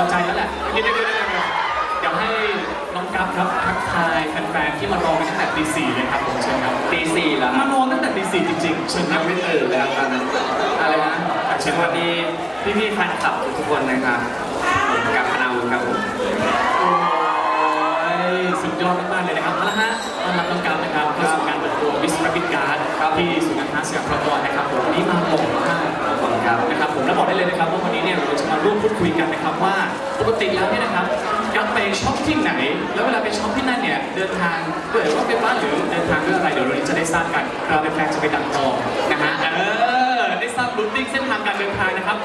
อใจแล้วแหละเดี๋ยวเดี๋ยวเดี๋ยวเดี๋ยวเดี๋ยวให้น้องกัฟครับทักทายแฟนๆที่มารอกันตั้งแต่ตีสี่เลยครับผมเชิญครับตีสี่แล้วมารอตั้งแต่ตีสี่จริงๆเชิญคยัรับงไม่ตื่นเลยครับตอนนั้นอะไรนะสวัสดีพี่พี่ๆแฟนคลับทุกคนนะครับผมกับคณาวุฒิครับผมโอ้ยสุดยอดมากๆเลยนะครับเอาละฮะต้อนรับน้องกัฟนะครับเข้าสู่การเปิดตัววิสราบิดการ์ดที่ศู นย์กาสยามพารากอนนะครับผมวันนี้มาบอกมากขอบคุณครับนะครับผมแล้วบอกได้เลยนะครับว่าวันนี้เนี่ยเราจะมาร่วมพูดคุยกันนะครับว่าปกติแล้วเนี่ยนะครับกัฟไปช็อปที่ไหน แล้วเวลาไปช็อปที่นั่นเนี่ยเดินทางด้วยว่าเป็นบ้าหรือเดินทางด้วยอะไรเดี๋ยววันนี้จะได้ทราบกัน เราเป็นแฟนจะไปดักจองนะฮะเออได้ทราบรูทติ้งเส้นทางการเดินทางนะครับ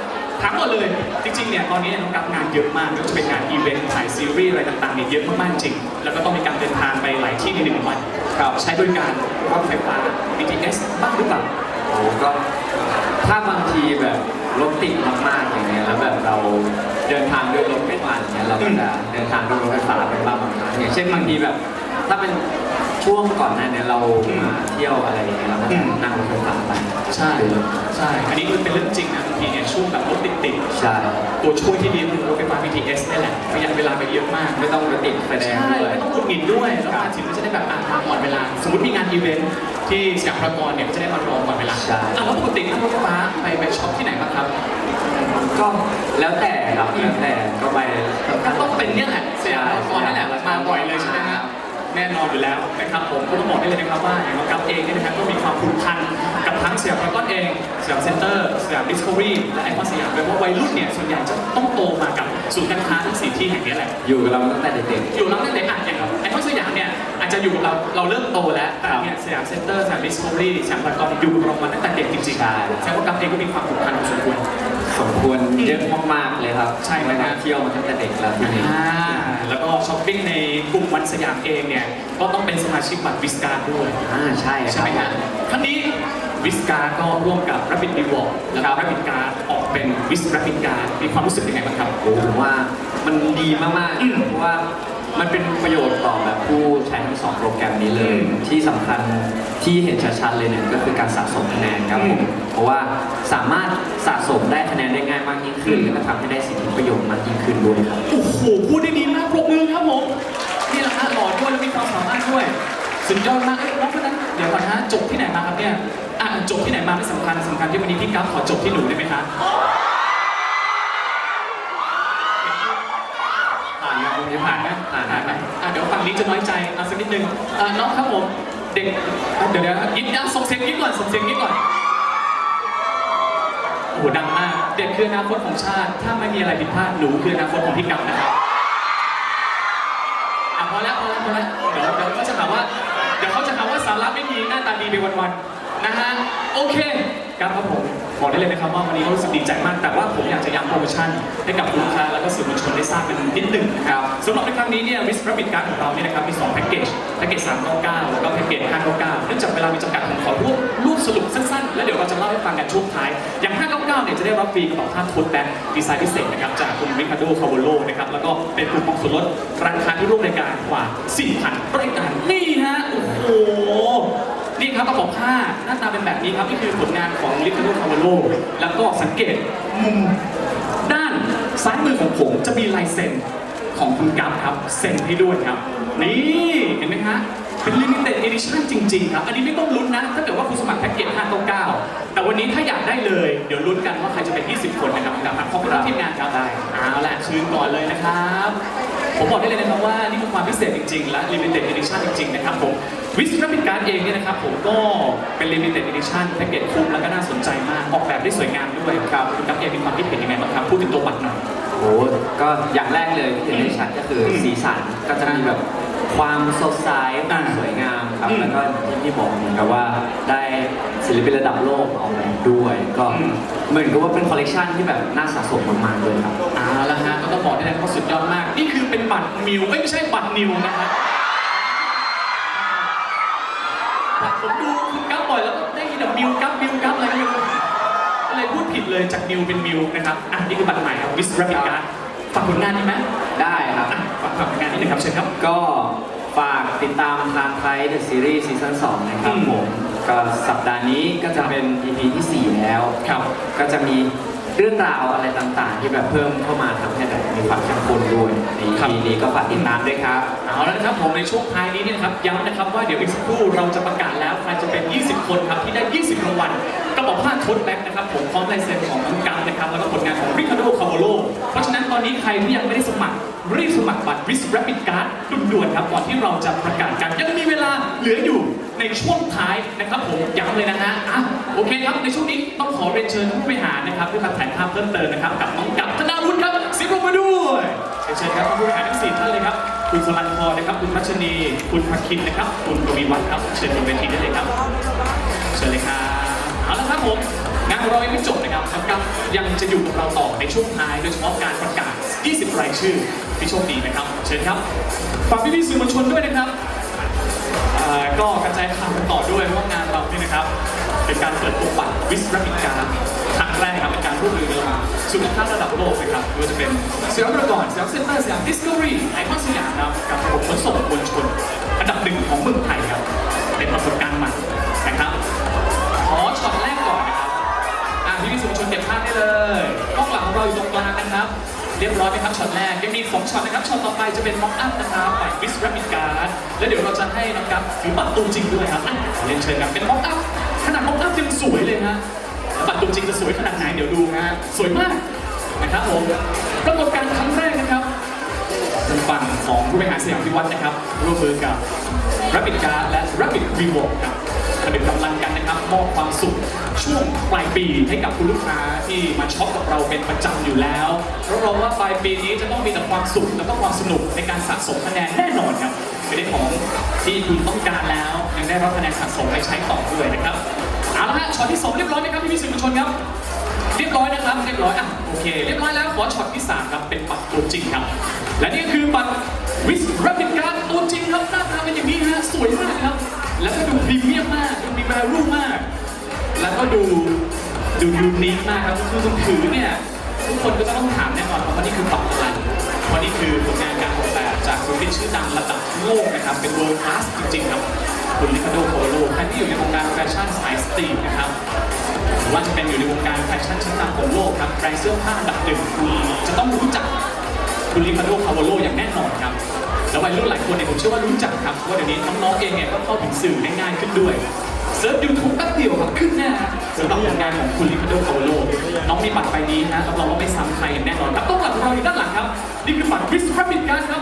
ทั้งหมดเลยจริงๆเนี่ยตอนนี้น้องกัฟงานเยอะมากไม่ว่าจะเป็นงานอีเวนต์ถ่ายซีรีส์อะไรต่างๆเนี่ยเยอะมากๆจริง แล้วก็ต้องมีการเดินทางไปหลายที่ในหนึ่งวัน ครับ ใช้บริการรถไฟฟ้า BTS บ้างหรือเปล่าโอ้ก็ถ้าบางทีแบบรถติดมากๆอย่างเงี้ยแล้วแบบเราเดินทางด้วยรถไม่ทันเนี่ยเราก็จะเดินทางด้วยรถไฟฟ้าเป็นบ้างบางครั้งอย่างเช่นบางทีแบบ ถ้าเป็น ช่วงก่อนหน้าเนี้เรามาเที่ยวอะไรอย่างเงี้ยเราก็จะนั่งรถไฟฟ้าไปใช่ใช่อันนี้ก็เป็นเรื่องจริงนะบางทีเนี่ยช่วงแบบรถติดติดใช่ๆตัวช่วยที่ดีคือรถไฟฟ้า BTS นี่แหละประหยัดเวลาไปเยอะมากไม่ต้องไปติดไฟแดงใช่ด้วยไม่ต้องหงุดหงิดด้วยแล้วมาถึงก็จะได้แบบอ่านตามก่อนเวลา สมมติมีงานอีเวนท์ที่สยามพารากอนเนี่ยก็จะได้มารอก่อนเวลาใช่อะแล้วปกตินั่งรถไฟฟ้าไปไปช็อปที่ไหนบ้างครับก็แล้วแต่ครับแล้วแต่ก็ไปก็ต้องเป็นเนี่ยแหละสยามพารากอนนั่นแหละมาบ่อยเลยใช่ไหมฮะ แน่นอนอยู่แล้วนะครับผมก็ต้องบอกได้เลยนะครับว่าอย่างน้องกัฟเองเนี่ยนะครับก็มีความผูกพันกับ ทั้งสยามพารากอนเองสยามเซ็นเตอร์สยามดิสคัฟเวอรี่และไอคอนสยามโดยเฉพาะวัยรุ่นเนี่ยส่วนใหญ่จะต้องโตมากับศูนย์การค้าทั้งสี่ที่แห่งนี้แหละ อยู่กับเราตั้งแต่เด็กอยู่เราตั้งแต่อะอย่างไอคอนสยามเนี่ยอาจจะอยู่กับเราเราเริ่มโตแล้วแต่เนี่ยสยามเซ็นเตอร์สยามดิสคัฟเวอรี่สยามพารากอนอยู่กับเรามาตั้งแต่เด็กจริงๆใช่แสดงว่ากัฟเองก็มีความผูกพันพอสมควรๆสมควรเยอะมากๆเลยครับ ใช่ไหมฮะเที่ยวมาตั้งแต่เด็กแล้วที่นี่อ่าแล้วก็ช้อปปิ้งในกลุ่มวันสยามเองเนี่ยก็ต้องเป็นสมาชิกบัตรวิสการด้วยอ่าใช่ใช่ไหมครัฮะบครั้งนี้วิสการก็ร่วมกับ Rapid Reward แล้วก็ Rapid Card ออกเป็นวิส Rapid Card มีความรู้สึกยังไงบ้างครับ โอ้ผมว่ามันดีมากอืมๆเพราะว่ามันเป็นประโยชน์ต่อแบบผู้ใช้ทั้งสองโปรแกรมนี้เลยอืมที่สำคัญที่เห็นชัดๆเลยเนี่ยก็คือการสะสมคะแนนครับผมอืมเพราะว่าสามารถสะสมได้คะแนนได้ง่ายมากยิ่งขึ้นอืมแล้วก็ทำให้ได้สิทธิประโยชน์มากยิ่งขึ้นด้วยครับ โอ้โหพูดได้ดีมากปรบมือครับผม นี่แหละฮะหล่อด้วยและมีความสามารถด้วย สุดยอดมากเอ้ยแล้วเพราะฉะนั้นเดี๋ยวก่อนนะฮะจบที่ไหนมาครับเนี่ยอะจบที่ไหนมาไม่สำคัญสำคัญที่วันนี้พี่กัฟขอจบที่หนูได้ไหมคะผ่านครับคุณยวผ่าผ่านนะผ่าผ่านไหไหมอะเดี๋ยวฝั่งนี้จะน้อยใจเอาสักนิดนึงอะน้องครับผมเด็กอะเดี๋ยวเดี๋ยวยิ้มนะส่งเสียงยิ้มก่อนส่งเสียงยิ้มก่อนโอ้โหดังมากเด็กคืออนาคตของชาติ ถ้าไม่มีอะไรผิดพลาดหนูคืออนาคตของพี่กัฟนะครับ น้าตาดีไปวันๆนะฮะโอเคครับครับผมบอกได้เลยนะครับว่าวันนี้รู้สึกดีใจมาก แต่ว่าผมอยากจะย้ำโปรโมชั่นให้กับลูกค้าแล้วก็สื่อมวลชนได้ทราบกันนิดหนึ่งนะครับสำหรับในครั้งนี้เนี่ยวิสรับบิดการ์ดของเราเนี่ยนะครับมีสองแพ็กเกจแพ็กเกจ399แล้วก็แพ็กเกจ599เนื่องจากเวลามีจำกัดผมขอรวบรูปสรุปสั้นๆ แล้วเดี๋ยวเราจะเล่าให้ฟังกันช่วงท้าย อย่าง599เนี่ยจะได้รับฟรีกระเป๋าผ้าโทสแบ็คดีไซน์พิเศษนะครับจากคุณริคาร์โดคาโวโลนะครับแล้วก็เป็นคูปองส่วนลดร้านค้าที่ร่วมรายการกว่า4,000รายการนี่ฮะโอ้โหนี่ ครับกระบอกผ้าหน้าตาเป็นแบบนี้ครับนี่คือผลงานของลิคาโดคาร์โลแล้วก็สังเกตมุมด้านซ้ายมือของผมจะมีลายเซ็นของคุณกัปครับเซ็นให้ด้วยครับ นี่เห็นไหมฮะ เป็นลิมิเต็ดเอดิชั่นจริงๆครับอันนี้ไม่ต้องลุ้นนะ ถ้าเกิดว่าคุณสมัครแพ็กเกจ599แต่วันนี้ถ้าอยากได้เลย เดี๋ยวลุ้นกันว่าใครจะเป็น 20 คนนะครับกับขอบคุณทีมงานครับได้เอาละคืนก่อนเลยนะครับ ผมบอกได้เลยนะครับว่านี่คือความพิเศษจริง ๆ และ limited edition จริงๆนะครับผมวิสรับบิดการ์เองเนี่ยนะครับผมก็เป็น limited edition แพ็กเกจคุ้มแล้วก็น่าสนใจมากออกแบบได้สวยงามด้วยครับคุณกัฟเองมีความคิดเห็นยังไงบ้างครับพูดถึงตัวบัตรหน่อยโอ้ก็อย่างแรกเลยที่เห็นได้ชัดก็คือสีสันก็จะมีแบบ ความสดใสความสวยงามครับอืมแล้วก็ที่พี่บอกเหมือนกับว่าได้ศิลปินระดับโลกออกแบบด้วย ก็อืมเหมือนกับว่าเป็นคอลเลกชันที่แบบน่าสะสมมากๆเลยครับเอาละฮะก็ต้องบอกได้เลยว่าสุดยอดมาก นี่คือเป็นบัตรมิวเอ้ยไม่ใช่บัตรนิวนะครับผมดูคุณกัฟบ่อยแล้วก็ได้ยินแบบมิวกัฟมิวกัฟอะไรไม่รู้ก็เลยพูดผิดเลยจากนิวเป็นมิวนะครับอะนี่คือบัตรใหม่ครับวิสรับบิดการ์ดฝากผลงานนี้ไหมได้ครับ อะฝากผลงานนี้หนึ่งครับเชิญครับ ก็ฝากติดตามทางไทยเดอะซีรีส์ซีซั่น2นะครับอืมผม ก็สัปดาห์นี้ก็จะเป็น EP ที่ 4 แล้ว ครับ ก็จะมีเรื่องราวอะไรต่างๆ ที่แบบเพิ่มเข้ามาทำให้แบบมีความเข้มข้นด้วยในครับ EP นี้ก็ฝากติดตามด้วยครับ เอาแล้วนะครับผมในช่วงท้ายนี้เนี่ยนะครับย้ำนะครับว่าเดี๋ยวอีกสักครู่เราจะประกาศแล้วใครจะเป็น 20 คนครับที่ได้ 20 รางวัลกระบอกผ้าโทดแบ็กนะครับผมพร้อมลายเซ็นของน้องกัมนะครับแล้วก็ผลงานของริคาร์โดคาโมโลเพราะฉะนั้น ตอนนี้ใครที่ยังไม่ได้สมัคร รีบสมัครบัตร Risk Rapid Card ด่วนๆครับก่อนที่เราจะประกาศกันยังมีเวลาเหลืออยู่ในช่วงท้ายนะครับผมย้ำเลยนะฮะอะโอเคครับในช่วงนี้ต้องขอเรียนเชิญผู้บริหารนะครับเพื่อมาถ่ายภาพเพิ่มเติมนะครับกับน้องกัมธนาวุฒิครับเสียงปรบมือด้วยเรียนเชิญครับผู้บริหารทั้งสี่ท่านเลยครับคุณสลันพรนะครับคุณพัชนี คุณพักคินนะครับ คุณกวีวัฒน์ครับเชิญบนเวทีได้เลยครับเชิญเลยครับ เอาละครับผมงานของเรายังไม่จบนะครับครับกับยังจะอยู่กับเราต่อในช่วงท้ายโดยเฉพาะการประกาศ 20 รายชื่อที่โชคดีนะครับ เชิญครับฝากพี่ๆสื่อมวลชนด้วยนะครับอ่าก็กระจายข่าวกันต่อด้วยเพราะว่างานเราเนี่ยนะครับ เป็นการเปิดตัวบัตรวิสรัมิการครั้งแรกครับเป็นการร่วมมือกันระหว่างสุขภาพระดับโลกนะครับไม่ว่าจะเป็นสยามพารากอนสยามเซ็นเตอร์สยามดิสคัฟเวอรี่ไอคอนสยามครับกับระบบขนส่งมวลชน อันดับหนึ่งของเมืองไทยครับเป็นประสบการณ์ใหม่นะครับ อช็อตแรกก่อนนะครับ อะพี่พี่สื่อมวลชนเก็บภาพได้เลยกล้องหลังของเราอยู่ตรงกลางนะครับ เรียบร้อยไหมครับช็อตแรกยังมีสองช็อตนะครับช็อตต่อไปจะเป็นม็อกอัพนะครับฝ่ายวิส r รมิดการ์ดแล้วเดี๋ยวเราจะให้น้องกัฟถือบัตรตัวจริงด้วยครับอะเรียนเชิญครับเป็นม็อกอัพขนาดม็อกอัพยังสวยเลยฮะแล้วบัตรตัวจริงจะสวยขนาดไหนเดี๋ยวดูนะฮะสวยมากนะครับผมปรากฏการณ์ครั้งแรกนะครับทางฝั่งของผู้บริหารสยามพิวัฒน์นะครับร่วมมือกับ Rapid Card และ Rapid Reward ครับ ผนึกกำลังกันนะครับมอบความสุขช่วงปลายปีให้กับคุณลูกค้าที่มาช็อปกับเราเป็นประจำอยู่แล้วรับรองว่าปลายปีนี้จะต้องมีแต่ความสุขและก็ความสนุกในการสะสมคะแนนแน่นอนครับไม่ได้ของที่คุณต้องการแล้วยังได้รับคะแนนสะสมไปใช้ต่อด้วยนะครับเอาละฮะช็อตที่สองเรียบร้อยไหมครับพี่พี่สื่อมวลชนครับเรียบร้อยนะครับเรียบร้อยอะโอเคเรียบร้อยแล้วขอช็อตที่สามครับเป็นบัตรตัวจริงครับและนี่คือบัตรวิสรับผิดการตัวจริงครับหน้าตาเป็นอย่างนี้ฮะสวยมากครับ แล้วก็ดูพรีเมียมมากดูมีแวลูมาก แล้วก็ดูดูยูนิคมากครับคือคุณถือเนี่ยทุกคนก็ต้องถามแน่นอนครับว่านี่คือบัตรอะไรเพราะนี่คือผลงานการออกแบบจากศิลปินชื่อดังระดับโลกนะครับ เป็น world class จริงๆครับคุณลิคาโดโคโลใครที่อยู่ในวงการแฟชั่นสายสตรีทนะครับหรือว่าจะเป็นอยู่ในวงการแฟชั่นชั้นนำของโลกครับแบรนด์เสื้อผ้าอันดับหนึ่งคุณจะต้องรู้จักคุณริคาโดคาวโลอย่างแน่นอนครับ แล้ววัยรุ่นหลายคนเนี่ยผมเชื่อว่ารู้จักครับเพราะว่าเดี๋ยวนี้น้องๆเองเนี่ยก็เข้าถึงสื่อได้ง่ายขึ้นด้วยเซิร์ชยูทูบแป๊บเดียวครับขึ้นแน่ฮะสำหรับผลงานของคุณริคาโดคโลน้องมีบัตรใบนี้นะรับรองว่าไม่ซ้ำใครแน่นอนครับต้องหลังของเราอยู่ด้านหลังครับ นี่คือบัตรวิสรับบิดการ์ดครับ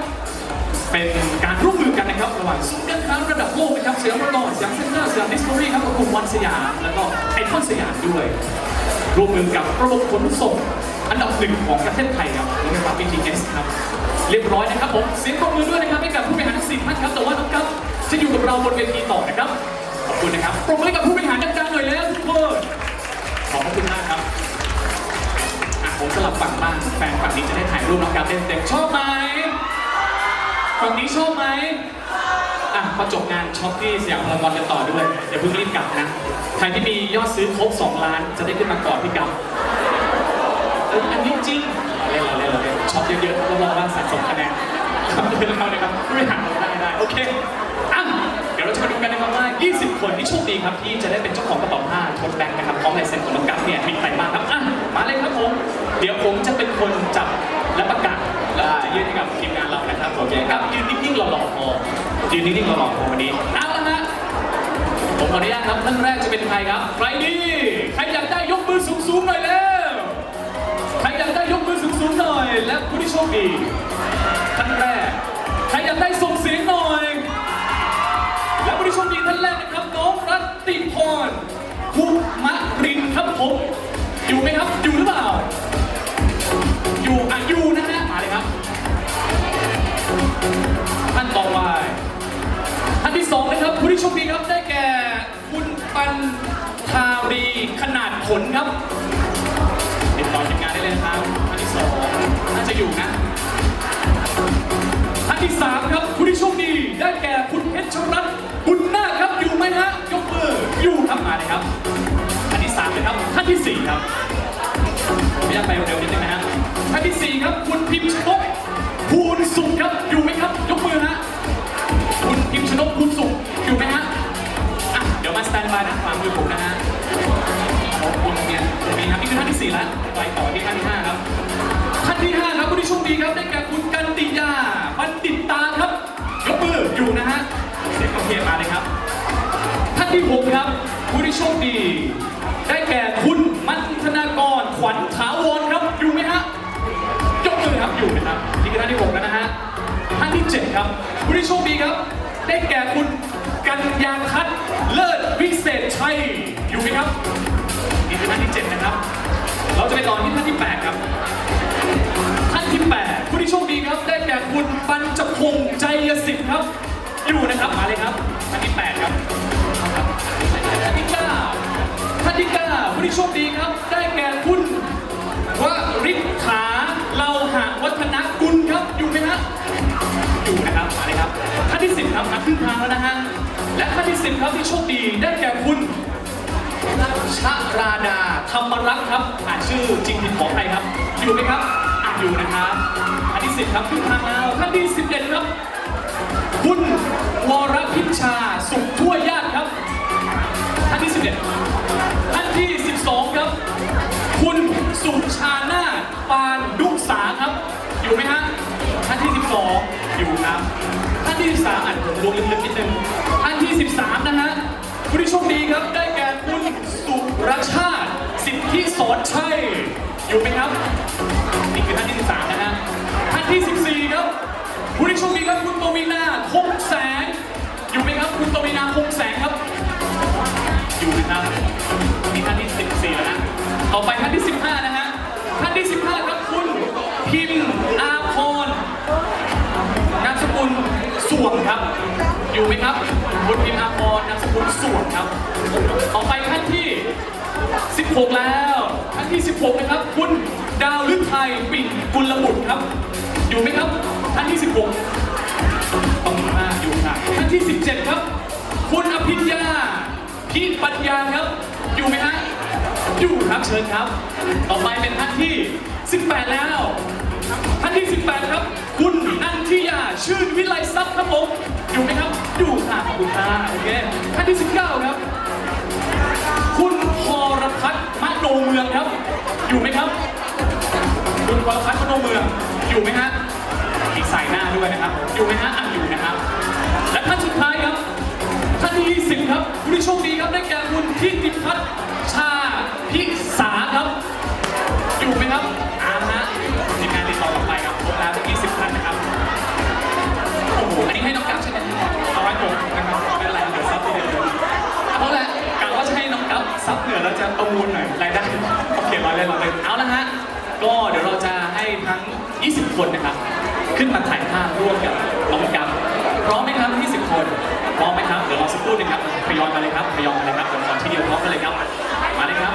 เป็นการร่วมมือกันนะครับระหว่างศูนย์การค้าระดับโลกนะครับสยามพารากอนสยามเซ็นเตอร์สยามดิสคัฟเวอรี่ครับกับกลุ่มวันสยามแล้วก็ไอคอนสยามด้วยร่วมมือกับระบบขนส่งอันดับหนึ่งของประเทศไทยครับรถไฟฟ้า BTS ครับ เรียบร้อยนะครับผมเสียงปรบมือด้วยนะครับให้กับผู้บริหารทั้งสี่ท่านครับแต่ว่าน้องกัฟจะอยู่กับเราบนเวทีต่อนะครับขอบคุณนะครับปรบมือให้กับผู้บริหารดังๆหน่อยแล้วทุกคนขอบคุณมากครับอะผมสลับฝั่งบ้างแฟนฝั่งนี้จะได้ถ่ายรูปน้องกัฟเต็มๆชอบไหมฝั่งนี้ชอบไหมอะพอจบงานช็อปที่สยามพารากอนกันต่อด้วยอย่าเพิ่งรีบกลับนะใครที่มียอดซื้อครบ 2 ล้านจะได้ขึ้นมาก่อนพี่กัฟเอออันนี้จริงเล่นเราเล่นเรา ช็อปเยอะๆรับรองว่าสะสมคะแนนครับเรื่องเขานะครับบริหารเราได้ได้โอเคอะเดี๋ยวเราจะมาดูกันนะครับว่า 20 คนที่โชคดีครับที่จะได้เป็นเจ้าของกระเป๋าผ้าทดแบงค์นะครับพร้อมลายเซ็นของน้องกัฟเนี่ยมีใครบ้างครับอะมาเลยครับผมเดี๋ยวผมจะเป็นคนจับและประกาศแล้วผมจะยื่นให้กับทีมงานเรานะครับโอเคครับยืนนิ่งๆหล่อๆพอยืนนิ่งๆหล่อๆพอวันนี้เอาละฮะผมขออนุญาตครับท่านแรกจะเป็นใครครับใครดีใครอยากได้ยกมือสูงๆหน่อยแล้ว ยและผู้ที่โชคดีท่านแรกใครอยากได้ส่งเสียงหน่อย และผู้ที่โชคดีท่านแรกนะครับน้องรัตติพรภูมะรินครับผมอยู่ไหมครับอยู่หรือเปล่า อยู่อะอยู่นะฮะมาเลยครับท่านต่อไปท่านที่สองนะครับผู้ที่โชคดีครับได้แก่คุณปันทารีขนาดผลครับติดต่อทีมงานได้เลยครับ นที่สองน่าจะอยู่นะท่านที่สามครับผู้ที่โชคดีได้แก่คุณเพชรรัตน์บุญนาคครับอยู่ไหมฮะยกมืออยู่ครับมาเลยครับท่านที่สามนะครับท่านที่สี่ครับผมอยากไปเร็วนิดนึงนะฮะท่านที่สี่ครับคุณพิมพ์ชนกภูลสุขครับอยู่ไหมครับ ยกมือฮะคุณพิมพ์ชนกคุณสุขอยู่ไหมฮะอะเดี๋ยวมาสแตนบายด้านขวามมือผมนะฮะ นเนี่ยมีครับนี่คือท่านที่สี่แล้วไปต่อที่ท่านที่ห้าครับท่านที่ห้าครับผู้ที่โชคดีครับได้แก่คุณกันติยาบัณฑิตตาครับยกมืออยู่นะฮะเสียงโอเคมาเลยครับ ท่านที่หกครับผู้ที่โชคดี ได้แก่คุณมัณธนากรขวัญถาวรครับอยู่ไหมฮะยกมือครับอยู่นะครับนี่คือท่านที่หกแล้วนะฮะท่านที่เจ็ดครับผู้ที่โชคดีครับ ได้แก่คุณกัญญาทัศน์เลิศวิเศษชัยอยู่ไหมครับ นี่คือท่านที่เจ็ดนะครับ เราจะไปต่อที่ท่านที่แปดครับ ท่านที่แปดผู้ที่โชคดีครับ ได้แก่คุณปัญจพงษ์ใจยสิทธิ์ครับอยู่นะครับมาเลยครับท่านที่แปดครับท่านที่เก้าท่านที่เก้าผู้ที่โชคดีครับ ได้แก่คุณว่าริษขาเราหาวัฒนกุลครับอยู่ไหมฮะอยู่นะครับมาเลยครับท่านที่สิบครับมาครึ่งทางแล้วนะฮะและท่านที่สิบครับที่โชคดีได้แก่คุณ ชราดาธรรมรักษ์ครับอ่านชื่อจริงผิดของใครครับ อยู่ไหมครับอ่านอยู่นะครับท่านที่สิบครับครึ่งทางแล้วท่านที่สิบเอ็ดครับ คุณวรพิชชาสุขทั่วญาติครับท่านที่11ท่านที่12ครับ คุณสุชานาปานดุกษาครับ อยู่ไหมฮะท่านที่12องอยู่ครับท่านที่13อ่านผมลงลึกๆนิดนึงท่านที่13นะฮะ ธิสอนชัยอยู่ไหมครับ นี่คือท่านที่ 13 นะฮะ ท่านที่ 14 ครับผู้ที่โชคดีครับคุณปวีนาคงแสง อยู่ไหมครับ คุณปวีนาคงแสงครับ อยู่นะครับนี่ท่านที่ 14 แล้วนะต่อไปท่านที่ 15 นะฮะ ท่านที่ 15 ครับคุณพิมอาพรนามสกุลส่วงครับ อยู่ไหมครับ คุณพิมอาพรนามสกุลส่วงครับ ต่อไปท่านที่ 16 แล้ว ท่านที่ 16 นะครับ คุณดาวฤทัยปิ่นกุลบุตรครับ อยู่ไหมครับ ท่านที่ 16ต้องมาอยู่ค่ะท่านที่ 17 ครับ คุณอภิญญาพี่ปัญญาครับ อยู่ไหมฮะอยู่ครับเชิญครับ ต่อไปเป็นท่านที่ 18 แล้ว ท่านที่ 18 ครับ คุณนันทิยาชื่นวิไลทรัพย์ครับผมอยู่ไหมครับอยู่ค่ะขอบคุณค่ะโอเคท่านที่ 19 ครับ คุณพรพัฒน์ มเมืองครับ อยู่ไหมครับ คุณพรพัฒน์มโนเมืองอยู่ไหมฮะอีกสายหน้าด้วยนะครับ อยู่ไหมฮะอะอยู่นะครับ และท่านสุดท้ายครับท่านที่20ครับผู้ที่โชคดีครับได้แก่คุณทิติพัฒน์ โอเคมาเลยมาเลยเอาละฮะ ก็เดี๋ยวเราจะให้ทั้ง 20 คนนะครับ ขึ้นมาถ่ายภาพร่วมกับน้องกั๊บพร้อมไหมครับ20 คน พร้อมไหมครับ เดี๋ยวรอสักครู่หนึงครับทยอยมาเลยครับทยอยมาเลยครับเดี๋ยวขอทีเดียวพร้อมกันเลยครับ มาเลยครับ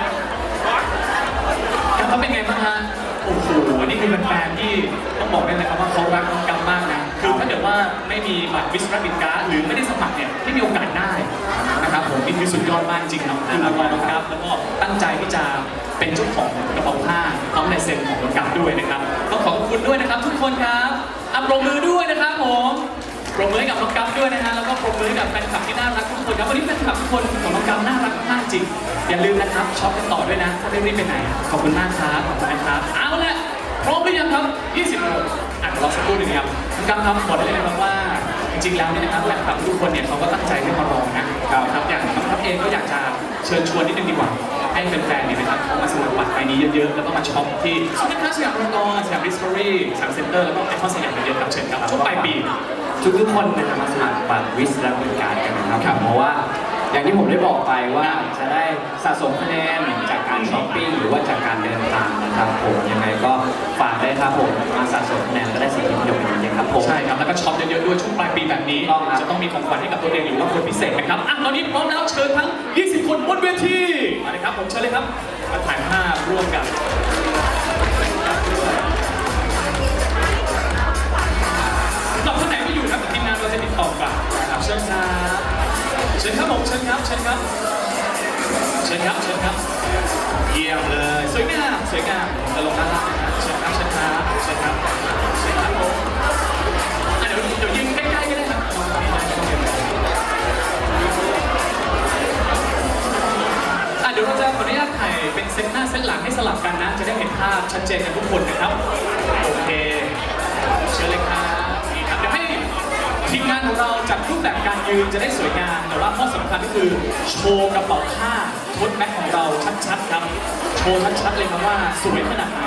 เขาเป็นไงบ้างฮะ โอ้โห นี่คือแฟนๆที่ต้องบอกได้เลยครับว่าเขารักน้องกัมมากนะ คือถ้าเกิดว่าไม่มีบัตรวิสรับบินการ์ดหรือไม่ได้สมัครเนี่ยไม่มีโอกาสได้นะครับผมนี่คือสุดยอดมากจริงครับคือรางวัลน้องกัมแล้วก็ตั้งใจที่จะ เป็นเจ้าของกระเป๋าผ้าพร้อมลายเซ็นของน้องกัมด้วยนะครับต้องขอบคุณด้วยนะครับ ทุกคนครับอัปรบมือด้วยนะครับผมปรบมือให้กับน้องกัมด้วยนะฮะแล้วก็ปรบมือให้กับแฟนคลับที่น่ารักทุกคนครับวันนี้แฟนคลับทุกคนของน้องกัมน่ารักมากจริงอย่าลืมนะครับช็อปกันต่อด้วยนะถ้าไม่รีบไปไหนขอบคุณมากครับขอบคุณนะครับเอาละพร้อมหรือยังครับ 20โมงอะรอสักครู่หนึ่งครับน้องกัมครับบอกได้เลยนะครับว่าจริงๆแล้วเนี่ยนะครับแฟนคลับทุกคนเนี่ยเขาก็ตั้งใจที่มารอนะครับอย่างน้องทัพเองก็อยากจะเชิญชวนนิดนึงดีกว่า ให้แฟนๆเนี่ยนะครับเขามาสมัครบัตรใบนี้เยอะๆ แล้วก็มาช็อปที่ซูเปอร์คาร์สยามพารากอนสยามดิสคัฟเวอรี่สยามเซ็นเตอร์แล้วก็ไอคอนสยามเยอะๆครับเชิญครับช่วงปลายปี ทุกทุกๆคนนะครับมาสมัครบัตรวิสและบริการกันนะครับ เพราะว่า อย่างที่ผมได้บอกไปว่าจะได้สะสมคะแนนจากการช้อปปิ้งหรือว่าจากการเดินทางนะครับผมยังไงก็ฝากได้ครับผมมาสะสมคะแนนก็ได้สิ่งที่เดียวกันนะครับผม ใช่ครับแล้วก็ช็อปเยอะๆด้วยช่วงปลายปีแบบนี้ ต้องครับ จะต้องมีของขวัญให้กับตัวเองหรือว่าคนพิเศษนะครับอะตอนนี้พร้อมแล้วเชิญทั้ง 20 คนบนเวทีมาเลยครับผมเชิญเลยครับมาถ่ายภาพร่วมกันสำหรับท่านไหนไม่อยู่ครับทีมงานเราจะติดต่อกลับนะครับเชิญครับ เชิญครับผมเชิญครับเชิญครับเชิญครับเชิญครับ เยี่ยมเลย สวยงามสวยงามตลกนารักนะครับเชิญครับเชิญครับเชิญครับเชิญครับผมอะเดี๋ยวเดี๋ยวยิงใกล้ๆก็ได้ครับอะเดี๋ยวเราจะขออนุญาตถ่ายเป็นเซตหน้าเซตหลังให้สลับกันนะ จะได้เห็นภาพชัดเจนกันทุกคนนะครับ ของเราจัดรูปแบบการยืนจะได้สวยงามแต่ว่าข้อสำคัญก็คือโชว์กระเป๋าผ้าทดแม็กของเราชัดๆครับ โชว์ชัดๆเลยครับว่าสวยขนาดไหน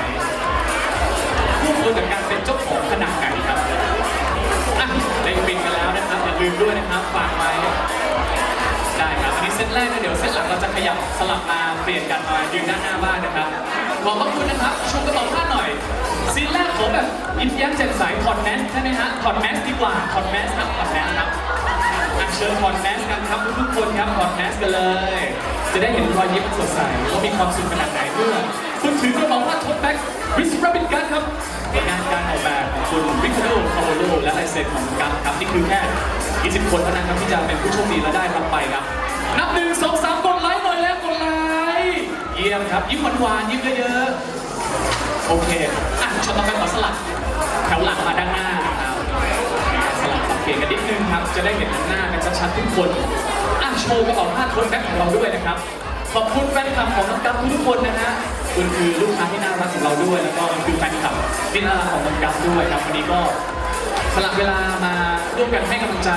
คู่ควรกับการเป็นเจ้าของขนาดไหนครับอะได้บินกันแล้วนะครับอย่าลืมด้วยนะครับฝากไว้ได้ครับอันนี้เซตแรกนะเดี๋ยวเซตหลังเราจะขยับสลับมาเปลี่ยนกันมายืนด้านหน้าบ้านนะครับ ขอบพระคุณนะครับชมกระเป๋าผ้าหน่อยซีนแรกขอแบบยิ้มแย้มแจ่มใสถอดแมสใช่ไหมฮะถอดแมสดีกว่าถอดแมสครับถอดแมสครับอะเชิญถอดแมสกันครับทุกๆคนครับถอดแมสกันเลย จะได้เห็นรอยยิ้มสดใสว่ามีความสุขขนาดไหนเมื่อคุณถือกระเป๋าผ้าทดแบ็กริสรับบินกันครับในงานการออกแบบของคุณวิคโดคาโบโลและลายเซ็นของกัฟครับนี่คือแค่20คนเท่านั้นครับที่จะเป็นผู้โชคดีและได้รับไปครับนับหนึ่งสองสามกดไลค์หน่อยแล้วกดไลค์ เยี่ยมครับ ยิ้มหวานๆยิ้มเยอะๆโอเคอะช็อตต่อไปขอสลับแถวหลังมาด้านหน้าครับสลับสังเกตกันนิดนึงครับ จะได้เห็นหน้ากันชัดๆทุกคนอะโชว์กระเป๋าผ้าโทนแบ็คของเราด้วยนะครับ ขอบคุณแฟนคลับของน้องกัฟทุกคนนะฮะคุณคือลูกค้าที่น่ารักของเราด้วย แล้วก็คือแฟนคลับที่น่ารักของน้องกัฟด้วยครับวันนี้ก็สลับเวลามาร่วมกันให้กำลังใจ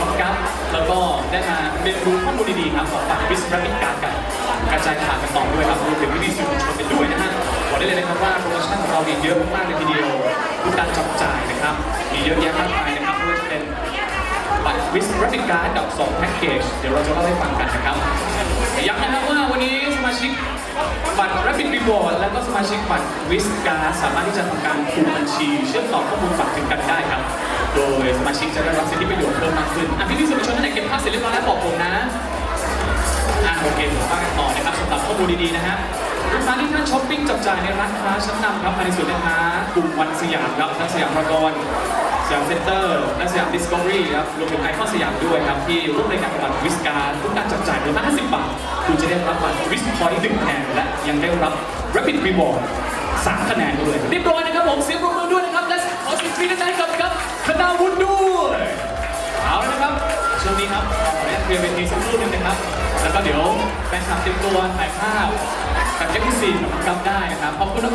น้องกัฟแล้วก็ได้มาเรียนรู้ข้อมูลดีๆครับของฝั่งวิสรับบิการกัน กระจายข่าวกันต่อด้วยครับรวมถึงวิดีสื่อมวลชนกันด้วยนะฮะบอกได้เลยนะครับว่าโปรโมชั่นของเรามีเยอะมากๆเลยทีเดียวทุกการจับจ่ายนะครับ มีเยอะแยะมากมายนะครับไม่ว่าจะเป็นบัตรวิสรับบิการกับ2แพ็กเกจเดี๋ยวเราจะเล่าให้ฟังกันนะครับย้ำนะครับว่าวันนี้สมาชิกบัตร Rapid Reward และก็สมาชิกบัตรวิสการสามารถที่จะทำการผูกบัญชีเชื่อมต่อข้อมูลฝากถึงกันได้ครับ โดยสมาชิกจะได้รับสิทธิประโยชน์เพิ่มมากขึ้นอะพี่พี่สื่อมวลชนท่านไหนเก็บภาพเสร็จเรียบร้อยแล้วบอกผมนะ โอเคผมว่ากันต่อนะครับสำหรับข้อมูลดีๆนะฮะลูกค้าที่ท่านช้อปปิ้งจับจ่ายในร้านค้าชั้นนำครับภายในศูนย์การค้ากลุ่มวันสยามครับทั้งสยามพารากอนสยามเซ็นเตอร์และสยามดิสคัฟเวอรี่ครับรวมถึงไอคอนสยามด้วยครับ ที่ร่วมในการบัตรวิสการทุกการจับจ่ายมูลค่า50 บาท คุณจะได้รับบัตรวิสพอยต์หนึ่งคะแนนและยังได้รับ Rapid Reward สามคะแนนด้วยเรียบร้อยนะครับผมเสียงปรบมือด้วยนะครับและขอเสียงกรี๊ดดังๆกับกับคณาวุฒิด้วยเอาละนะครับ ช่วงนี้ครับขออนุญาตรียมเวทีสักครู่หนึงนะครับ แล้วก็เดี๋ยวแฟนคลับเตรียมตัวถ่ายภาพกับเอฟซีของน้องกำได้นะครับขอบคุณ